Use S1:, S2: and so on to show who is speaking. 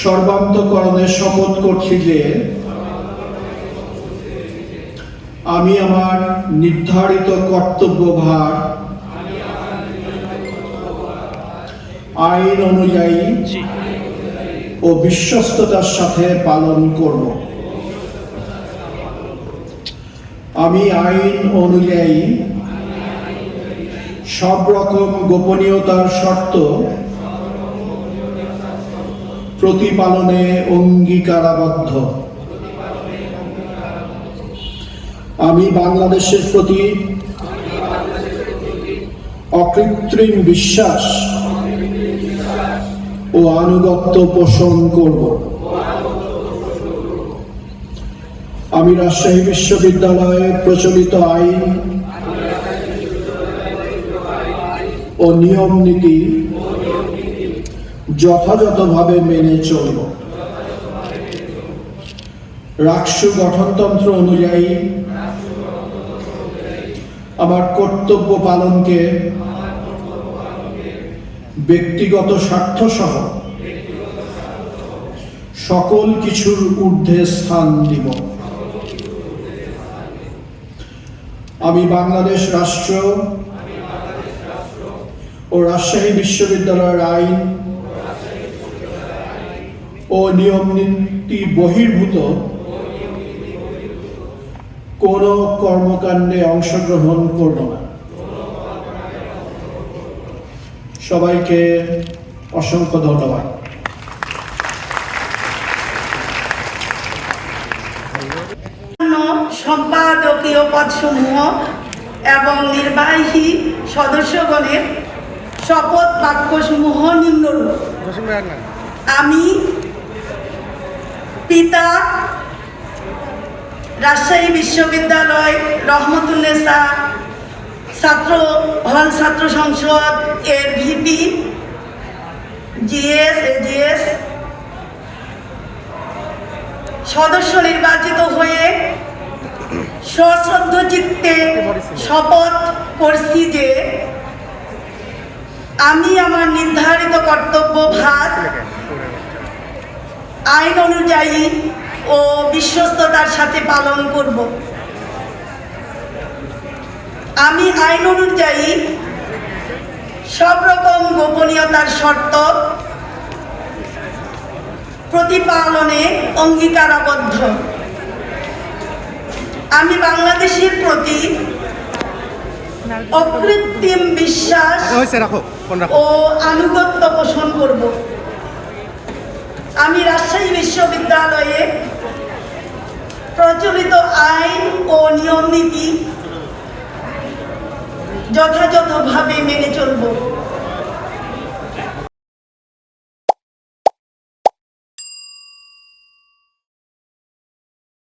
S1: সর্বান্তকরণে শপথ করছি যে আমি আমার নির্ধারিত কর্তব্যভার, আইন অনুযায়ী ও বিশ্বস্ততার সাথে পালন করব। আমি আইন অনুযায়ী সব রকম গোপনীয়তার শর্ত প্রতিপালনে অঙ্গীকারাবদ্ধ। আমি বাংলাদেশের প্রতি অকৃত্রিম বিশ্বাস ও আনুগত্য পোষণ করব। আমি রাজশাহী বিশ্ববিদ্যালয়ে প্রচলিত আইন ও নিয়ম নীতি যথাযথভাবে মেনে চলব। রাষ্ট্র গঠনতন্ত্র অনুযায়ী আমার কর্তব্য পালনকে ব্যক্তিগত স্বার্থ সহ সকল কিছুর ঊর্ধ্বে স্থান দিব। আমি বাংলাদেশ রাষ্ট্র ও রাজশাহী বিশ্ববিদ্যালয়ের আইন ও নিয়ম নীতি বহির্ভূত কোন কর্মকাণ্ডে অংশগ্রহণ করব না। সবাইকে অসংখ্য ধন্যবাদ।
S2: সম্পাদকীয় পদসমূহ এবং নির্বাহী সদস্যগণের শপথ বাক্যসমূহ নিম্নরূপ। আমি পিতা রাজশাহী বিশ্ববিদ্যালয় রহমতুল্নেসা ছাত্র, হল ছাত্র সংসদ এর ভিপি, জিএস এজিএস সদস্য নির্বাচিত হয়ে সশ্রদ্ধ চিত্তে শপথ করছি যে আমি আমার নির্ধারিত কর্তব্য, ভার, আইন অনুযায়ী ও বিশ্বস্ততার সাথে পালন করব। আমি আইন অনুযায়ী সব রকম গোপনীয়তার শর্ত প্রতিপালনে অঙ্গীকারাবদ্ধ। আমি বাংলাদেশের প্রতি অকৃত্রিম বিশ্বাস
S3: হয়েছে রাখো।
S2: ও আনুগত্য পোষণ করব। আমি রাজশাহী বিশ্ববিদ্যালয়ে প্রচলিত আইন ও নিয়ম নীতি যথাযথভাবে মেনে চলব।